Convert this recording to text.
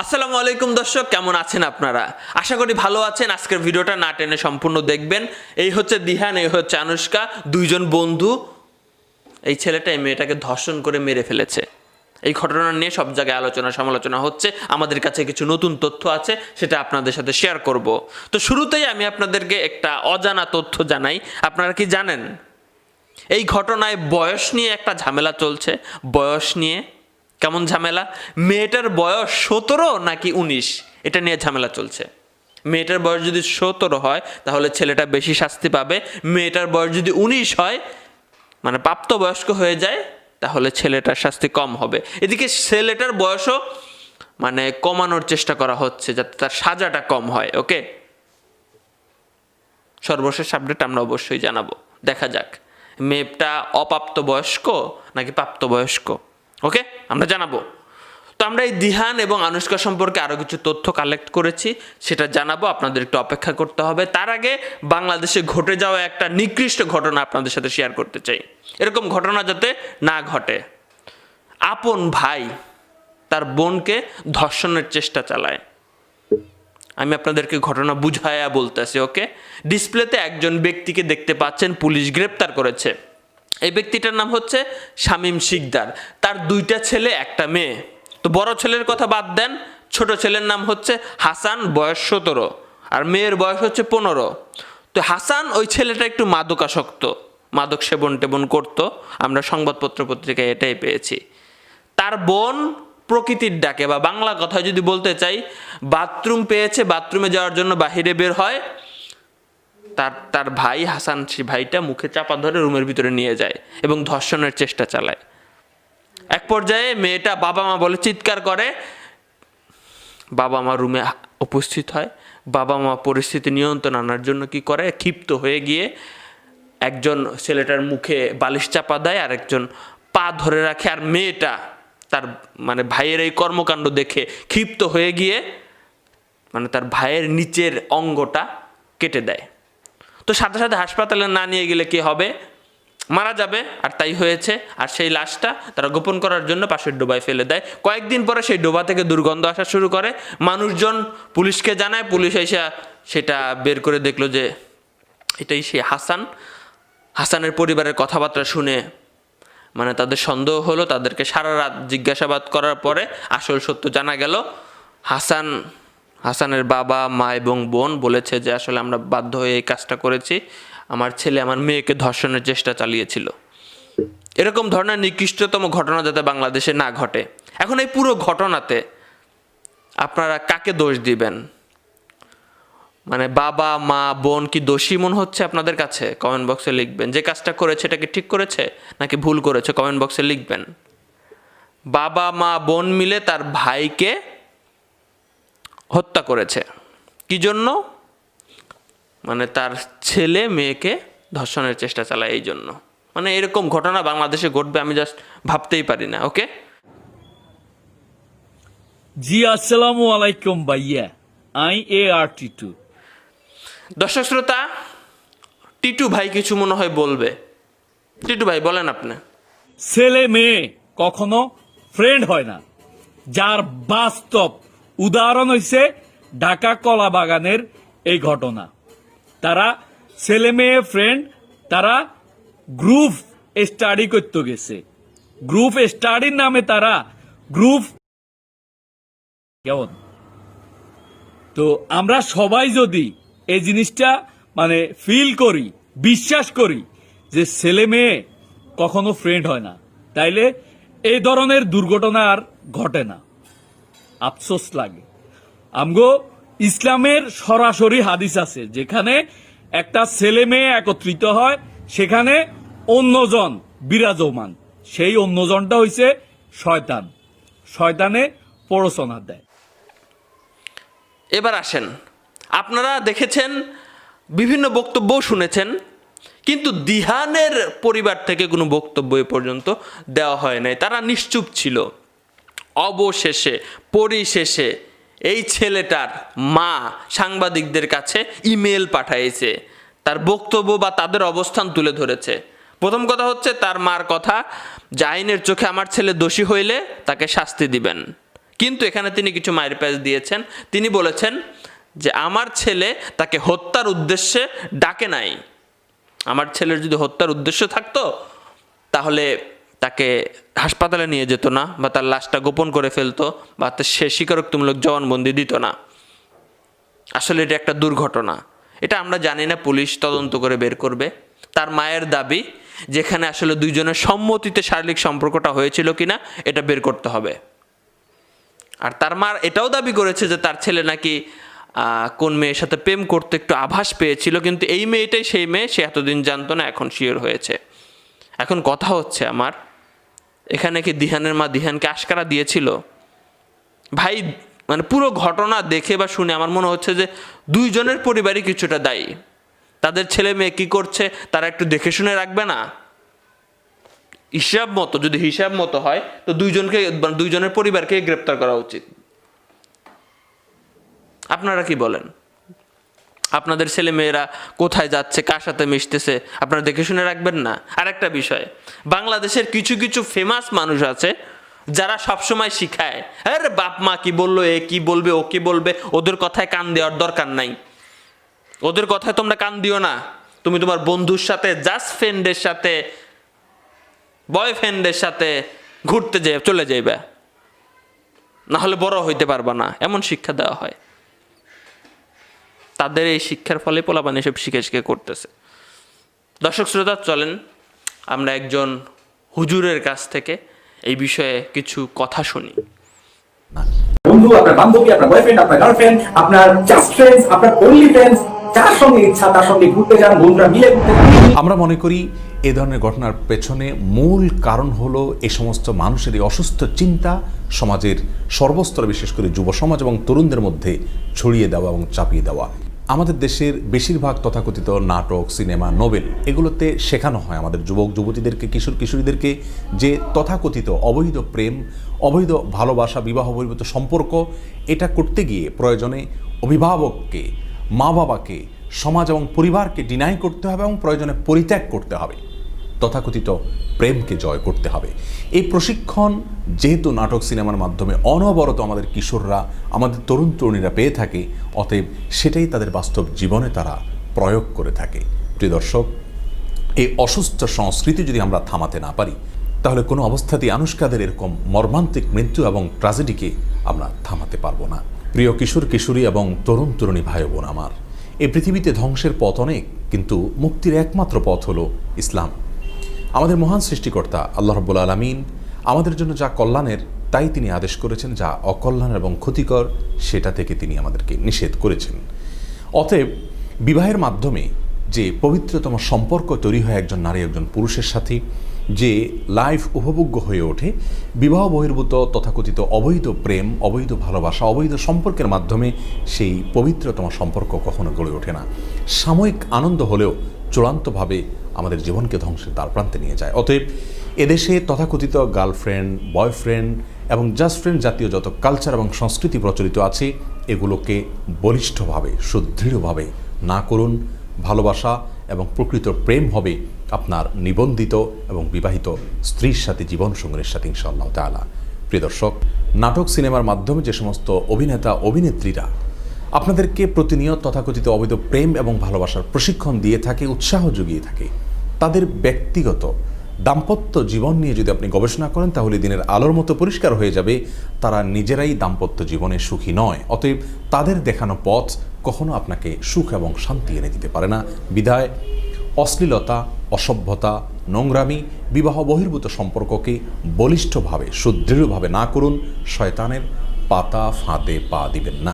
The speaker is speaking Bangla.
আসসালামু আলাইকুম দর্শক, কেমন আছেন আপনারা? আশা করি ভালো আছেন। আজকের ভিডিওটা না টেনে সম্পূর্ণ দেখবেন। এই হচ্ছে দিহান, এই হচ্ছে আনুষ্কা, দুইজন বন্ধু। এই ছেলেটা, এই মেয়েটাকে ধর্ষণ করে মেরে ফেলেছে। এই ঘটনা নিয়ে সব জায়গায় আলোচনা, সমালোচনা হচ্ছে। আমাদের কাছে কিছু নতুন তথ্য আছে, সেটা আপনাদের সাথে শেয়ার করব। তো শুরুতেই আমি আপনাদেরকে একটা অজানা তথ্য জানাই। আপনারা কি জানেন? এই ঘটনায় বয়স নিয়ে একটা ঝামেলা চলছে। বয়স নিয়ে কেমন ঝামেলা? মেয়েটার বয়স সতেরো নাকি উনিশ? এটা নিয়ে ঝামেলা চলছে। মেয়েটার বয়স যদি সতেরো হয়, তাহলে ছেলেটা বেশি শাস্তি পাবে। মেয়েটার বয়স যদি উনিশ হয় মানে প্রাপ্তবয়স্ক হয়ে যায়, তাহলে ছেলেটার শাস্তি কম হবে। এদিকে ছেলেটার বয়সও মানে কমানোর চেষ্টা করা হচ্ছে যাতে তার সাজাটা কম হয়, ওকে? সর্বশেষ আপডেট আমরা অবশ্যই জানাব। দেখা যাক, মেয়েটা অপ্রাপ্ত বয়স্ক নাকি প্রাপ্তবয়স্ক? ওকে আমরা জানাব। তো আমরা এই দিহান এবং আনুষ্কা সম্পর্কে আরও কিছু তথ্য কালেক্ট করেছি, সেটা জানাব, আপনাদের একটু অপেক্ষা করতে হবে। তার আগে বাংলাদেশে ঘটে যাওয়া একটা নিকৃষ্ট ঘটনা আপনাদের সাথে শেয়ার করতে চাই। এরকম ঘটনা যাতে না ঘটে। আপন ভাই তার বোনকে ধর্ষণের চেষ্টা চালায়। আমি আপনাদেরকে ঘটনা বুঝায়া বলতেছি ওকে ডিসপ্লেতে একজন ব্যক্তিকে দেখতে পাচ্ছেন, পুলিশ গ্রেপ্তার করেছে। এই ব্যক্তিটার নাম হচ্ছে শামীম শিকদার। তার দুইটা ছেলে, একটা মেয়ে। তো বড় ছেলের কথা বাদ দেন, ছোট ছেলের নাম হচ্ছে হাসান, বয়স সতেরো। আর মেয়ের বয়স হচ্ছে পনেরো। তো হাসান ওই ছেলেটা একটু মাদকাসক্ত, মাদক সেবন টেবন করতো। আমরা সংবাদপত্র পত্রিকায় এটাই পেয়েছি। তার বোন প্রকৃতির ডাকে, বা বাংলা কথায় যদি বলতে চাই, বাথরুম পেয়েছে, বাথরুমে যাওয়ার জন্য বাহিরে বের হয় তার তার ভাই হাসান সেই ভাইটা মুখে চাপা ধরে রুমের ভিতরে নিয়ে যায় এবং ধর্ষণের চেষ্টা চালায়। এক পর্যায়ে মেয়েটা বাবা মা বলে চিৎকার করে, বাবা মা রুমে উপস্থিত হয়। বাবা মা পরিস্থিতি নিয়ন্ত্রণ আনার জন্য কি করে? ক্ষিপ্ত হয়ে গিয়ে একজন ছেলেটার মুখে বালিশ চাপা দেয়, আর একজন পা ধরে রাখে, আর মেয়েটা তার মানে ভাইয়ের এই কর্মকাণ্ড দেখে ক্ষিপ্ত হয়ে গিয়ে মানে তার ভাইয়ের নিচের অঙ্গটা কেটে দেয়। তো সাথে সাথে হাসপাতালে না নিয়ে গেলে কি হবে? মারা যাবে, আর তাই হয়েছে। আর সেই লাশটা তারা গোপন করার জন্য পাশের ডোবায় ফেলে দেয়। কয়েকদিন পরে সেই ডোবা থেকে দুর্গন্ধ আসা শুরু করে। মানুষজন পুলিশকে জানায়, পুলিশ এসে সেটা বের করে দেখল যে এটাই সেই হাসান। হাসানের পরিবারের কথাবার্তা শুনে মানে তাদের সন্দেহ হলো, তাদেরকে সারা রাত জিজ্ঞাসাবাদ করার পরে আসল সত্য জানা গেল। হাসান হাসানের বাবা, মা এবং বোন বলেছে যে, আসলে আমরা বাধ্য হয়ে এই কাজটা করেছি। আমার ছেলে আমার মেয়েকে ধর্ষণের চেষ্টা চালিয়েছিল। এরকম ধরনের নিকৃষ্টতম ঘটনা যাতে বাংলাদেশে না ঘটে, এখন এই পুরো ঘটনাতে আপনারা কাকে দোষ দিবেন? মানে বাবা, মা, বোন কি দোষী মনে হচ্ছে আপনাদের কাছে? কমেন্ট বক্সে লিখবেন। যে কাজটা করেছে এটা কি ঠিক করেছে, নাকি ভুল করেছে? কমেন্ট বক্সে লিখবেন। বাবা, মা, বোন মিলে তার ভাইকে হত্যা করেছে। কি জন্য? মানে তার ছেলে মেয়েকে ধর্ষণের চেষ্টা চালায় এই জন্য। মানে এরকম ঘটনা বাংলাদেশে ঘটবে আমি জাস্ট ভাবতেই পারি না ওকে জি আসসালামু আলাইকুম ভাইয়া। I A R T two দর্শক শ্রোতা টিটু ভাই কিছু মনে হয় বলবে। টিটু ভাই বলেন আপনি। ছেলে মেয়ে কখনো ফ্রেন্ড হয় না যার বাস্তব উদাহরণ হইছে ঢাকা কলা বাগানের এই ঘটনা। তারা ছেলে মেয়ে ফ্রেন্ড তারা গ্রুপ স্টাডি করতে গেছে। গ্রুপ স্টাডির নামে তারা গ্রুপ কেমন? তো আমরা সবাই যদি এই জিনিসটা মানে ফিল করি, বিশ্বাস করি যে ছেলে মেয়ে কখনো ফ্রেন্ড হয় না, তাইলে এই ধরনের দুর্ঘটনা আর ঘটে না। আফসোস লাগে। আমগো ইসলামের সরাসরি হাদিস আছে, যেখানে একটা ছেলে মেয়ে একত্রিত হয়, সেখানে অন্যজন বিরাজমান। সেই অন্যজনটা হইছে শয়তান। শয়তানে প্ররোচনা দেয়। এবার আসেন। আপনারা দেখেছেন, বিভিন্ন বক্তব্য শুনেছেন, কিন্তু দিহানের পরিবার থেকে কোনো বক্তব্য এ পর্যন্ত দেওয়া হয় নাই। তারা নিশ্চুপ ছিল। অবশেষে, পরিশেষে এই ছেলেটার মা সাংবাদিকদের কাছে ইমেল পাঠাইছে। তার বক্তব্য বা তাদের অবস্থান তুলে ধরেছে। প্রথম কথা হচ্ছে তার মার কথা যে চোখে আমার ছেলে দোষী হইলে তাকে শাস্তি দিবেন। কিন্তু এখানে তিনি কিছু মায়ের প্যাচ দিয়েছেন। তিনি বলেছেন যে, আমার ছেলে তাকে হত্যার উদ্দেশ্যে ডাকে নাই। আমার ছেলের যদি হত্যার উদ্দেশ্য থাকতো, তাহলে তাকে হাসপাতালে নিয়ে যেত না বা তার লাশটা গোপন করে ফেলতো বা তার সে স্বীকারোক্তিমূলক জবানবন্দি দিত না। আসলে এটা একটা দুর্ঘটনা। এটা আমরা জানি না, পুলিশ তদন্ত করে বের করবে। তার মায়ের দাবি যেখানে আসলে দুইজনের সম্মতিতে শারীরিক সম্পর্কটা হয়েছিল কিনা, এটা বের করতে হবে। আর তার মার এটাও দাবি করেছে যে তার ছেলে নাকি কোন মেয়ের সাথে প্রেম করতে একটু আভাস পেয়েছিল, কিন্তু এই মেয়েটাই সেই মেয়ে, সে এতদিন জানতো না, এখন শিওর হয়েছে। এখন কথা হচ্ছে আমার এখানে কি দিহানের মা দিহানকে আশকারা দিয়েছিল? ভাই মানে পুরো ঘটনা দেখে বা শুনে আমার মনে হচ্ছে যে দুইজনের পরিবারই কিছুটা দায়ী। তাদের ছেলে মেয়ে কি করছে তারা একটু দেখে শুনে রাখবে না? হিসাব মতো, যদি হিসাব মতো হয়, তো দুইজনকে মানে দুইজনের পরিবারকে গ্রেপ্তার করা উচিত। আপনারা কি বলেন? আপনাদের ছেলে মেয়েরা কোথায় যাচ্ছে, কার সাথে মিশতেছে, আপনারা দেখে শুনে রাখবেন না। আর একটা বিষয়, বাংলাদেশের কিছু কিছু ফেমাস মানুষ আছে, যারা সবসময় শিখায়, আরে বাপ মা কি বলল, এ কি বলবে, ও কি বলবে, ওদের কথায় কান দেওয়ার দরকার নাই। ওদের কথায় তোমরা কান দিও না। তুমি তোমার বন্ধুর সাথে জাস্ট ফ্রেন্ডের সাথে বয়ফ্রেন্ডের সাথে ঘুরতে যে চলে যাইবে। না হলে বড় হইতে পারবা না। এমন শিক্ষা দেওয়া হয়। তাদের এই শিক্ষার ফলে পোলাপান এসব শিখে শিখে করতেছে। দর্শক শ্রোতা চলেন আমরা একজন হুজুরের কাছ থেকে এই বিষয়ে কিছু কথা শুনি। বন্ধু আপনার বান্ধবী আপনার বয়ফ্রেন্ড আপনার গার্লফ্রেন্ড আপনার জাস্ট ফ্রেন্ডস আপনার অনলি ফ্রেন্ডস যার সঙ্গে ইচ্ছা তার সঙ্গে ঘুরতে যান বন্ধুরা মিলে ঘুরতে আমরা মনে করি এ ধরনের ঘটনার পেছনে মূল কারণ হলো এই সমস্ত মানুষের এই অসুস্থ চিন্তা, সমাজের সর্বস্তরে বিশেষ করে যুব সমাজ এবং তরুণদের মধ্যে ছড়িয়ে দেওয়া এবং চাপিয়ে দেওয়া। আমাদের দেশের বেশিরভাগ তথাকথিত নাটক, সিনেমা, নোবেল এগুলোতে শেখানো হয় আমাদের যুবক, যুবতীদেরকে, কিশোর কিশোরীদেরকে যে তথাকথিত অবৈধ প্রেম, অবৈধ ভালোবাসা, বিবাহ বহির্ভূত সম্পর্ক, এটা করতে গিয়ে প্রয়োজনে অভিভাবককে মা বাবাকে সমাজ এবং পরিবারকে ডিনাই করতে হবে এবং প্রয়োজনে পরিত্যাগ করতে হবে। তথাকথিত প্রেমকে জয় করতে হবে। এই প্রশিক্ষণ যেহেতু নাটক সিনেমার মাধ্যমে অনবরত আমাদের কিশোররা, আমাদের তরুণ তরুণীরা পেয়ে থাকে, অতএব সেটাই তাদের বাস্তব জীবনে তারা প্রয়োগ করে থাকে। প্রিয় দর্শক, এই অসুস্থ সংস্কৃতি যদি আমরা থামাতে না পারি, তাহলে কোনো অবস্থাতেই আনুষ্কাদের এরকম মর্মান্তিক মৃত্যু এবং ট্র্যাজেডিকে আমরা থামাতে পারব না। প্রিয় কিশোর, কিশোরী এবং তরুণ তরুণী ভাই বোন আমার, এই পৃথিবীতে ধ্বংসের পথ অনেক, কিন্তু মুক্তির একমাত্র পথ হলো ইসলাম। আমাদের মহান সৃষ্টিকর্তা, আল্লাহ রব্বুল আলমিন আমাদের জন্য যা কল্যাণের, তাই তিনি আদেশ করেছেন, যা অকল্যাণ এবং ক্ষতিকর, সেটা থেকে তিনি আমাদেরকে নিষেধ করেছেন। অতএব বিবাহের মাধ্যমে যে পবিত্রতম সম্পর্ক তৈরি হয় একজন নারী, একজন পুরুষের সাথে, যে লাইফ উপভোগ্য হয়ে ওঠে, বিবাহ বহির্ভূত তথাকথিত অবৈধ প্রেম, অবৈধ ভালোবাসা, অবৈধ সম্পর্কের মাধ্যমে সেই পবিত্রতম সম্পর্ক কখনো গড়ে ওঠে না। সাময়িক আনন্দ হলেও চূড়ান্তভাবে আমাদের জীবনকে ধ্বংসের দ্বার প্রান্তে নিয়ে যায়। অতএব এদেশে তথাকথিত গার্লফ্রেন্ড, বয়ফ্রেন্ড এবং জাস্ট ফ্রেন্ড জাতীয় যত কালচার এবং সংস্কৃতি প্রচলিত আছে, এগুলোকে বলিষ্ঠভাবে, সুদৃঢ়ভাবে না করুন। ভালোবাসা এবং প্রকৃত প্রেম হবে আপনার নিবন্ধিত এবং বিবাহিত স্ত্রীর সাথে জীবন সঙ্গীর সাথে, ইনশাআল্লাহ তালা প্রিয় দর্শক, নাটক, সিনেমার মাধ্যমে যে সমস্ত অভিনেতা, অভিনেত্রীরা আপনাদেরকে প্রতিনিয়ত তথাকথিত অবৈধ প্রেম এবং ভালোবাসার প্রশিক্ষণ দিয়ে থাকে, উৎসাহ জুগিয়ে থাকে তাদের ব্যক্তিগত দাম্পত্য জীবন নিয়ে যদি আপনি গবেষণা করেন, তাহলে দিনের আলোর মতো পরিষ্কার হয়ে যাবে, তারা নিজেরাই দাম্পত্য জীবনে সুখী নয়। অতএব তাদের দেখানো পথ কখনো আপনাকে সুখ এবং শান্তি এনে দিতে পারে না। বিধায় অশ্লীলতা, অসভ্যতা, নোংরামি, বিবাহ বহির্ভূত সম্পর্ককে বলিষ্ঠভাবে, সুদৃঢ়ভাবে না করুন। শয়তানের পাতা ফাঁদে পা দিবেন না।